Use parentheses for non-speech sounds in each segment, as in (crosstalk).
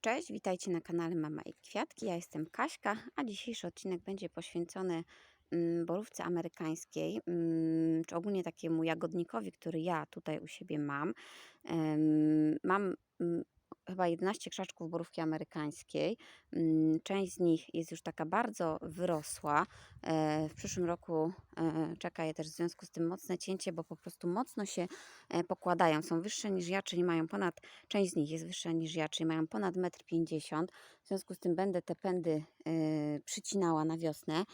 Cześć, witajcie na kanale Mama i Kwiatki. Ja jestem Kaśka, a dzisiejszy odcinek będzie poświęcony mm, borówce amerykańskiej, mm, czy ogólnie takiemu jagodnikowi, który ja tutaj u siebie mam. Mam mm, chyba 11 krzaczków borówki amerykańskiej. Mm, Część z nich jest już taka bardzo wyrosła. E, W przyszłym roku e, czeka je też w związku z tym mocne cięcie, bo po prostu mocno się e, pokładają. Są wyższe niż ja, czyli mają ponad Część z nich jest wyższa niż ja, czyli mają ponad 1,50 m. W związku z tym będę te pędy przycinała na wiosnę,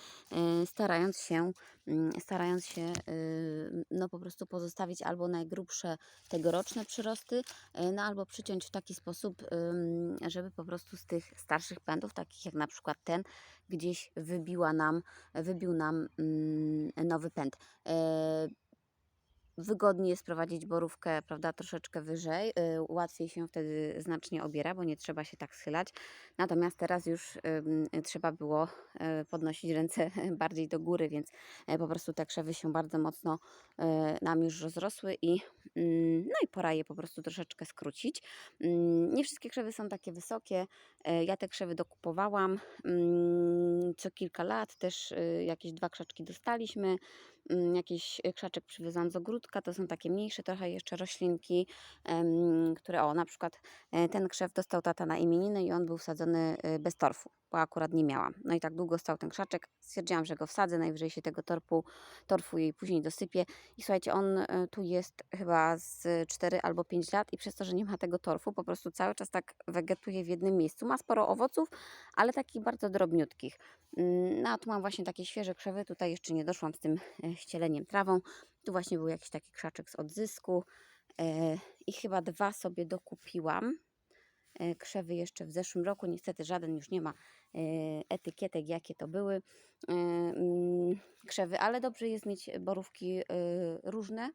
starając się, starając się e, no po prostu pozostawić albo najgrubsze tegoroczne przyrosty, e, no albo przyciąć w taki sposób, żeby po prostu z tych starszych pędów, takich jak na przykład ten, gdzieś wybiła nam, wybił nam mm, nowy pęd. Wygodniej jest prowadzić borówkę, prawda, troszeczkę wyżej. y, Łatwiej się wtedy znacznie obiera, bo nie trzeba się tak schylać. Natomiast teraz już trzeba było e, podnosić ręce (laughs) bardziej do góry, więc e, po prostu te krzewy się bardzo mocno e, nam już rozrosły i mm, no i pora je po prostu troszeczkę skrócić. Mm, Nie wszystkie krzewy są takie wysokie. E, Ja te krzewy dokupowałam mm, co kilka lat. Też y, jakieś dwa krzaczki dostaliśmy. Mm, Jakiś krzaczek przywiozłam z ogródka. To są takie mniejsze trochę jeszcze roślinki, które o na przykład e, ten krzew dostał tata na imieniny i on był wsadzony e, bez torfu, bo akurat nie miałam. No i tak długo stał ten krzaczek. Stwierdziłam, że go wsadzę, najwyżej się tego torfu, torfu jej później dosypię. I słuchajcie, on e, tu jest chyba z 4 albo 5 lat i przez to, że nie ma tego torfu, po prostu cały czas tak wegetuje w jednym miejscu. Ma sporo owoców, ale takich bardzo drobniutkich. Mm, No a tu mam właśnie takie świeże krzewy. Tutaj jeszcze nie doszłam z tym e, ścieleniem trawą. Tu właśnie był jakiś taki krzaczek z odzysku. E, I chyba dwa sobie dokupiłam. E, Krzewy jeszcze w zeszłym roku. Niestety żaden już nie ma e, etykietek, jakie to były mm, krzewy, ale dobrze jest mieć borówki różne,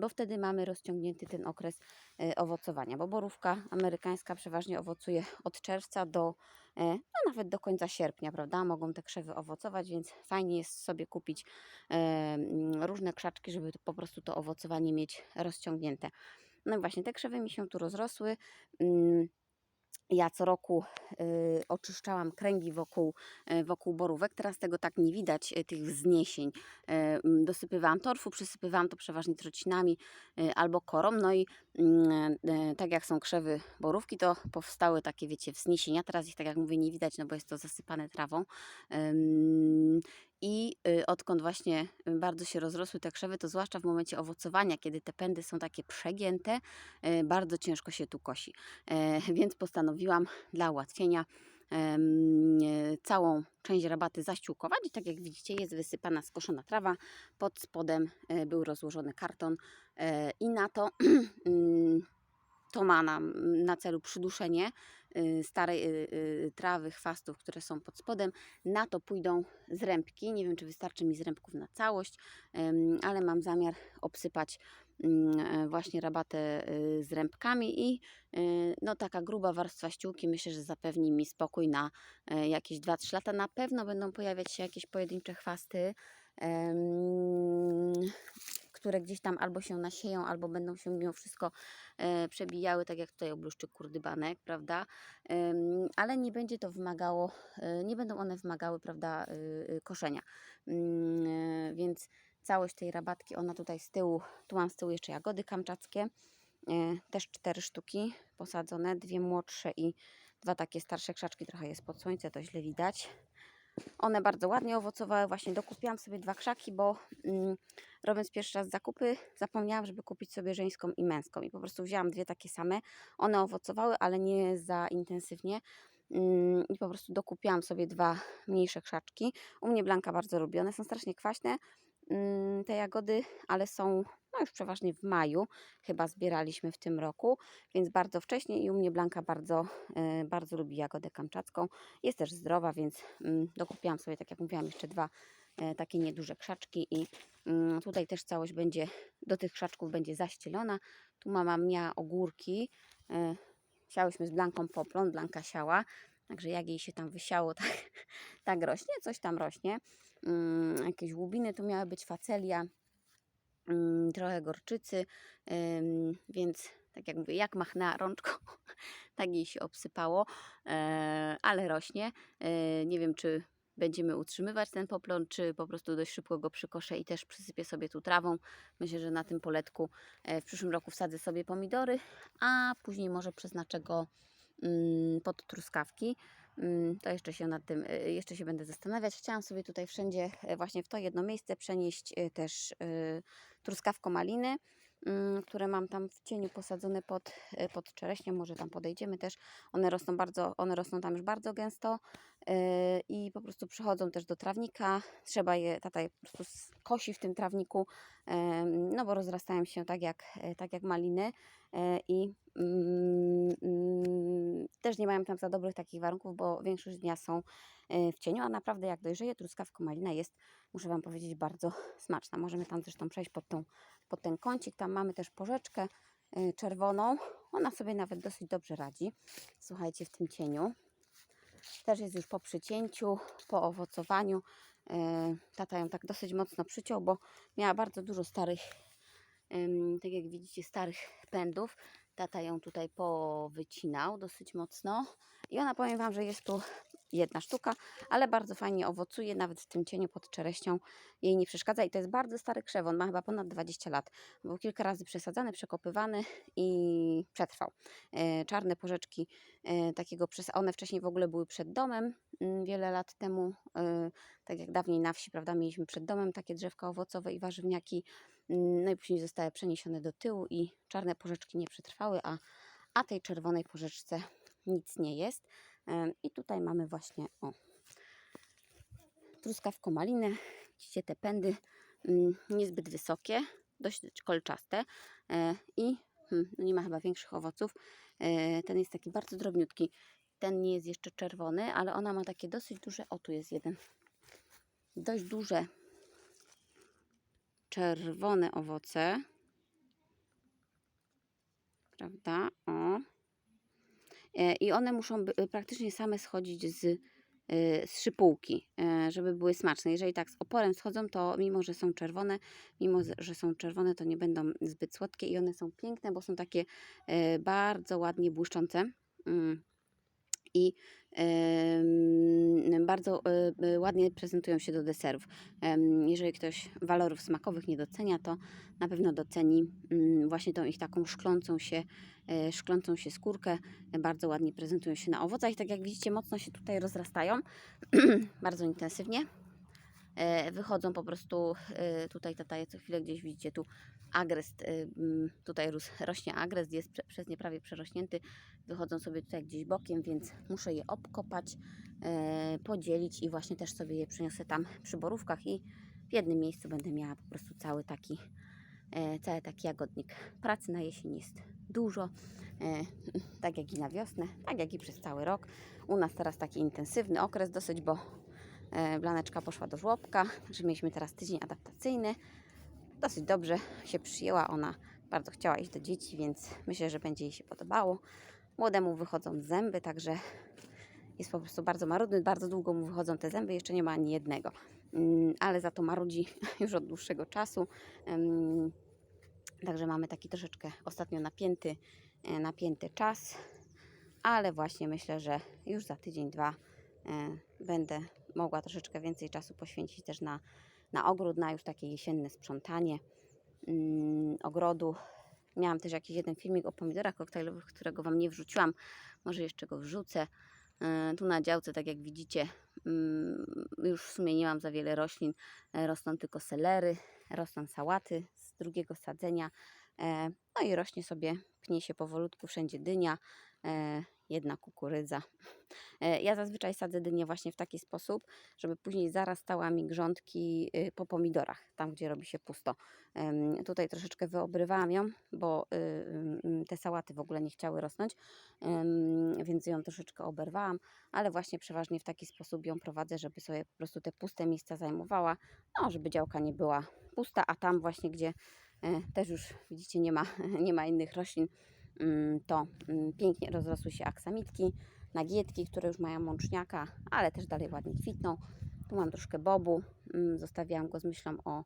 bo wtedy mamy rozciągnięty ten okres e, owocowania, bo borówka amerykańska przeważnie owocuje od czerwca do, e, no nawet do końca sierpnia, prawda? Mogą te krzewy owocować, więc fajnie jest sobie kupić mm, różne krzaczki, żeby po prostu to owocowanie mieć rozciągnięte. No i właśnie te krzewy mi się tu rozrosły. Ja co roku y, oczyszczałam kręgi wokół, y, wokół borówek. Teraz tego tak nie widać, y, tych wzniesień. Y, mm, dosypywałam torfu, przysypywałam to przeważnie trocinami y, albo korą. No i tak jak są krzewy borówki, to powstały takie, wiecie, wzniesienia. Teraz ich, tak jak mówię, nie widać, no bo jest to zasypane trawą. I y, odkąd właśnie y, bardzo się rozrosły te krzewy, to zwłaszcza w momencie owocowania, kiedy te pędy są takie przegięte, y, bardzo ciężko się tu kosi. E, (laughs) więc postanowiłam dla ułatwienia e, całą część rabaty zaściółkować i tak jak widzicie jest wysypana skoszona trawa, pod spodem e, był rozłożony karton e, i na to (clears throat) mm, to ma na, na celu przyduszenie y, starej y, y, trawy, chwastów, które są pod spodem. Na to pójdą zrębki. Nie wiem, czy wystarczy mi zrębków na całość, ale mam zamiar obsypać właśnie rabatę y, zrębkami i y, no taka gruba warstwa ściółki myślę, że zapewni mi spokój na e, jakieś 2-3 lata. Na pewno będą pojawiać się jakieś pojedyncze chwasty, które gdzieś tam albo się nasieją, albo będą się mimo wszystko e, przebijały, tak jak tutaj obluszczyk kurdybanek, prawda? Ale nie będzie to wymagało, e, nie będą one wymagały, prawda, y, koszenia. Mm, e, Więc całość tej rabatki, ona tutaj z tyłu, tu mam z tyłu jeszcze jagody kamczackie, e, też cztery sztuki posadzone, dwie młodsze i dwa takie starsze krzaczki, trochę jest pod słońce, to źle widać. One bardzo ładnie owocowały, właśnie dokupiłam sobie dwa krzaki, bo mm, robiąc pierwszy raz zakupy, zapomniałam, żeby kupić sobie żeńską i męską i po prostu wzięłam dwie takie same. One owocowały, ale nie za intensywnie mm, i po prostu dokupiłam sobie dwa mniejsze krzaczki. U mnie blanka bardzo lubi, one są strasznie kwaśne, te jagody, ale są no już przeważnie w maju, chyba zbieraliśmy w tym roku, więc bardzo wcześnie i u mnie Blanka bardzo, e, bardzo lubi jagodę kamczacką. Jest też zdrowa, więc mm, dokupiłam sobie, tak jak mówiłam, jeszcze dwa e, takie nieduże krzaczki i mm, tutaj też całość będzie, do tych krzaczków będzie zaścielona. Tu mama miała ogórki, e, siałyśmy z Blanką poplon, Blanka siała, także jak jej się tam wysiało, (laughs) tak, tak rośnie, coś tam rośnie. Mm, jakieś łubiny, tu miała być facelia, mm, trochę gorczycy, więc tak jak mówię, jak machnęła rączką, (laughs) tak jej się obsypało, e, ale rośnie. E, nie wiem, czy będziemy utrzymywać ten poplon, czy po prostu dość szybko go przykoszę i też przysypię sobie tu trawą. Myślę, że na tym poletku e, w przyszłym roku wsadzę sobie pomidory, a później może przeznaczę go mm, pod truskawki. Mm, To jeszcze się nad tym, e, jeszcze się będę zastanawiać. Chciałam sobie tutaj wszędzie, e, właśnie w to jedno miejsce przenieść e, też e, truskawko maliny, które mam tam w cieniu posadzone pod, e, pod czereśnią. Może tam podejdziemy też. One rosną bardzo, one rosną tam już bardzo gęsto e, i po prostu przychodzą też do trawnika. Trzeba je, tata je po prostu kosi w tym trawniku, no bo rozrastają się tak jak, e, tak jak maliny i mm, mm, też nie mają tam za dobrych takich warunków, bo większość dnia są w cieniu, a naprawdę jak dojrzeje truskawka malina jest, muszę Wam powiedzieć, bardzo (laughs) smaczna. Możemy tam zresztą przejść pod, tą, pod ten kącik, tam mamy też porzeczkę e, czerwoną, ona sobie nawet dosyć dobrze radzi, słuchajcie, w tym cieniu. Też jest już po przycięciu, po owocowaniu. E, Tata ją tak dosyć mocno przyciął, bo miała bardzo dużo starych, tak jak widzicie, starych pędów. Tata ją tutaj powycinał dosyć mocno. I ona, powiem Wam, że jest tu jedna sztuka, ale bardzo fajnie owocuje, nawet w tym cieniu pod czereśnią jej nie przeszkadza. I to jest bardzo stary krzew, on ma chyba ponad 20 lat. Był kilka razy przesadzany, przekopywany i przetrwał. E, Czarne porzeczki e, takiego, one wcześniej w ogóle były przed domem, mm, wiele lat temu, e, tak jak dawniej na wsi, prawda, mieliśmy przed domem takie drzewka owocowe i warzywniaki, Mm, no i później zostały przeniesione do tyłu i czarne porzeczki nie przetrwały, a, a tej czerwonej porzeczce nic nie jest. I tutaj mamy właśnie o truskawko malinę. Widzicie te pędy mm, niezbyt wysokie, dość kolczaste e, i hmm, no nie ma chyba większych owoców. E, Ten jest taki bardzo drobniutki. Ten nie jest jeszcze czerwony, ale ona ma takie dosyć duże. O, tu jest jeden. Dość duże czerwone owoce. Prawda? O. E, I one muszą by, praktycznie same schodzić z, y, z szypułki, e, żeby były smaczne. Jeżeli tak z oporem schodzą, to mimo, że są czerwone, mimo, z- że są czerwone, to nie będą zbyt słodkie i one są piękne, bo są takie e, bardzo ładnie błyszczące. I bardzo e, ładnie prezentują się do deserów. Jeżeli ktoś walorów smakowych nie docenia, to na pewno doceni mm, właśnie tą ich taką szklącą się, e, szklącą się skórkę. Bardzo ładnie prezentują się na owocach i tak jak widzicie, mocno się tutaj rozrastają, (clears throat) bardzo intensywnie. E, Wychodzą po prostu, e, tutaj tata je co chwilę gdzieś widzicie tu agrest, e, tutaj rośnie agrest, jest prze, przez nie prawie przerośnięty, wychodzą sobie tutaj gdzieś bokiem, więc muszę je obkopać, podzielić i właśnie też sobie je przyniosę tam przy borówkach i w jednym miejscu będę miała po prostu cały taki, cały taki jagodnik. Pracy na jesień jest dużo, tak jak i na wiosnę, tak jak i przez cały rok. U nas teraz taki intensywny okres dosyć, bo Blaneczka poszła do żłobka, że mieliśmy teraz tydzień adaptacyjny. Dosyć dobrze się przyjęła, ona bardzo chciała iść do dzieci, więc myślę, że będzie jej się podobało. Młodemu wychodzą zęby, także jest po prostu bardzo marudny, bardzo długo mu wychodzą te zęby, jeszcze nie ma ani jednego. Mm, Ale za to marudzi (laughs) już od dłuższego czasu. Także mamy taki troszeczkę ostatnio napięty, e, napięty czas, ale właśnie myślę, że już za tydzień, dwa e, będę mogła troszeczkę więcej czasu poświęcić też na, na ogród, na już takie jesienne sprzątanie mm, ogrodu. Miałam też jakiś jeden filmik o pomidorach koktajlowych, którego Wam nie wrzuciłam. Może jeszcze go wrzucę. E, Tu na działce, tak jak widzicie, mm, już w sumie nie mam za wiele roślin. E, Rosną tylko selery, rosną sałaty z drugiego sadzenia. E, No i rośnie sobie, pnie się powolutku wszędzie dynia, e, jedna kukurydza. E, Ja zazwyczaj sadzę dynię właśnie w taki sposób, żeby później zarastała mi grządki y, po pomidorach, tam gdzie robi się pusto. Tutaj troszeczkę wyobrywałam ją, bo y, y, te sałaty w ogóle nie chciały rosnąć, więc ją troszeczkę oberwałam, ale właśnie przeważnie w taki sposób ją prowadzę, żeby sobie po prostu te puste miejsca zajmowała, no żeby działka nie była pusta, a tam właśnie, gdzie e, też już widzicie nie ma, (laughs) nie ma innych roślin, mm, to mm, pięknie rozrosły się aksamitki, nagietki, które już mają mączniaka, ale też dalej ładnie kwitną. Tu mam troszkę bobu, mm, zostawiałam go z myślą o,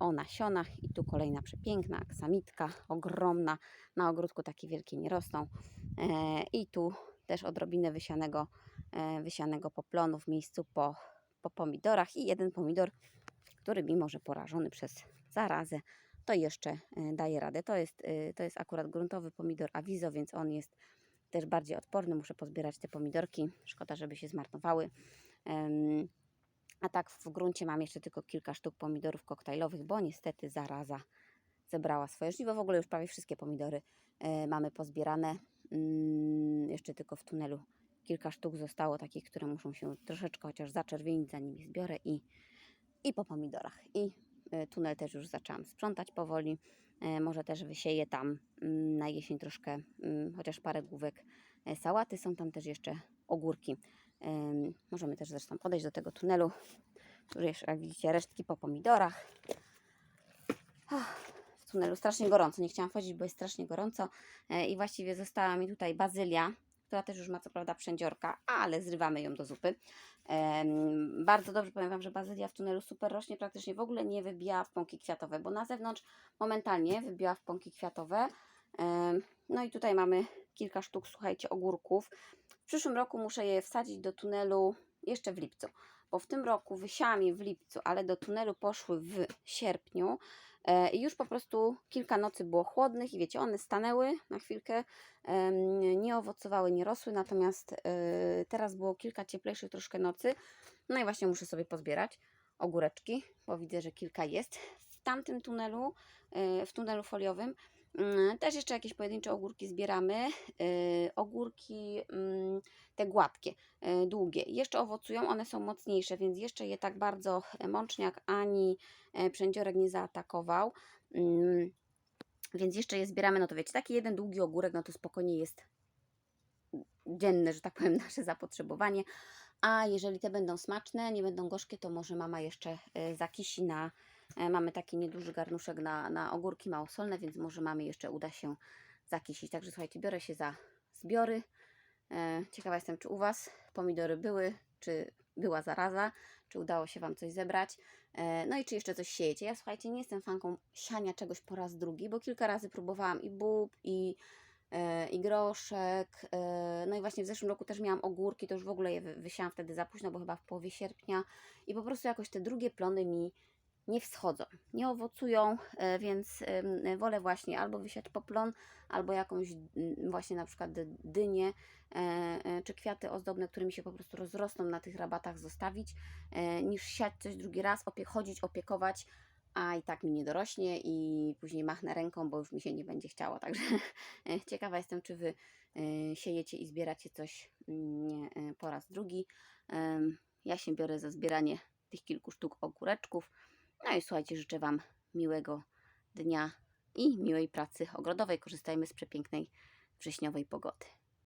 o nasionach i tu kolejna przepiękna aksamitka, ogromna, na ogródku takie wielkie nie rosną e, i tu też odrobinę wysianego, e, wysianego poplonu w miejscu po, po pomidorach i jeden pomidor, który mimo, że porażony przez zarazę, to jeszcze e, daje radę. To jest, e, to jest akurat gruntowy pomidor awizo, więc on jest też bardziej odporny. Muszę pozbierać te pomidorki. Szkoda, żeby się zmarnowały. A tak w gruncie mam jeszcze tylko kilka sztuk pomidorów koktajlowych, bo niestety zaraza zebrała swoje żniwo. W ogóle już prawie wszystkie pomidory e, mamy pozbierane. Mm, Jeszcze tylko w tunelu kilka sztuk zostało takich, które muszą się troszeczkę chociaż zaczerwienić, zanim ich zbiorę i, i po pomidorach. I tunel też już zaczęłam sprzątać powoli. E, Może też wysieję tam mm, na jesień troszkę, mm, chociaż parę główek e, sałaty. Są tam też jeszcze ogórki. Em, Możemy też zresztą podejść do tego tunelu. Tu jeszcze, jak widzicie, resztki po pomidorach. Ach, W tunelu strasznie gorąco. Nie chciałam wchodzić, bo jest strasznie gorąco. E, I właściwie została mi tutaj bazylia, która też już ma co prawda przędziorka, ale zrywamy ją do zupy. Em, bardzo dobrze powiem Wam, że bazylia w tunelu super rośnie, praktycznie w ogóle nie wybija w pąki kwiatowe, bo na zewnątrz momentalnie wybiła w pąki kwiatowe. Em, no i tutaj mamy kilka sztuk, słuchajcie, ogórków. W przyszłym roku muszę je wsadzić do tunelu jeszcze w lipcu, bo w tym roku wysiałam je w lipcu, ale do tunelu poszły w sierpniu. E, I już po prostu kilka nocy było chłodnych i wiecie, one stanęły na chwilkę, nie owocowały, nie rosły, natomiast e, teraz było kilka cieplejszych troszkę nocy. No i właśnie muszę sobie pozbierać ogóreczki, bo widzę, że kilka jest. W tamtym tunelu, e, w tunelu foliowym, też jeszcze jakieś pojedyncze ogórki zbieramy. E, Ogórki mm, te gładkie, e, długie, jeszcze owocują, one są mocniejsze, więc jeszcze je tak bardzo mączniak ani e, przędziorek nie zaatakował. Mm, Więc jeszcze je zbieramy, no to wiecie, taki jeden długi ogórek, no to spokojnie jest dzienne, że tak powiem, (laughs) nasze zapotrzebowanie. A jeżeli te będą smaczne, nie będą gorzkie, to może mama jeszcze e, zakisi na. E, Mamy taki nieduży garnuszek na, na ogórki małosolne, więc może mamy jeszcze uda się zakisić. Także słuchajcie, biorę się za zbiory. E, Ciekawa jestem, czy u Was pomidory były, czy była zaraza, czy udało się Wam coś zebrać. E, No i czy jeszcze coś siejecie. Ja słuchajcie, nie jestem fanką siania czegoś po raz drugi, bo kilka razy próbowałam i bób, i, i groszek. No i właśnie w zeszłym roku też miałam ogórki, to już w ogóle je wy- wysiałam wtedy za późno, bo chyba w połowie sierpnia. I po prostu jakoś te drugie plony mi nie wschodzą, nie owocują, e, więc em, wolę właśnie albo wysiać poplon, albo jakąś właśnie na przykład dy- dynię, e, e, czy kwiaty ozdobne, które mi się po prostu rozrosną na tych rabatach zostawić, e, niż siać coś drugi raz, opie chodzić, opiekować, a i tak mi nie dorośnie i później machnę ręką, bo już mi się nie będzie chciało. Także (laughs) e, ciekawa jestem, czy Wy e, siejecie i zbieracie coś e, po raz drugi. Ja się biorę za zbieranie tych kilku sztuk ogóreczków. No i słuchajcie, życzę Wam miłego dnia i miłej pracy ogrodowej. Korzystajmy z przepięknej wrześniowej pogody.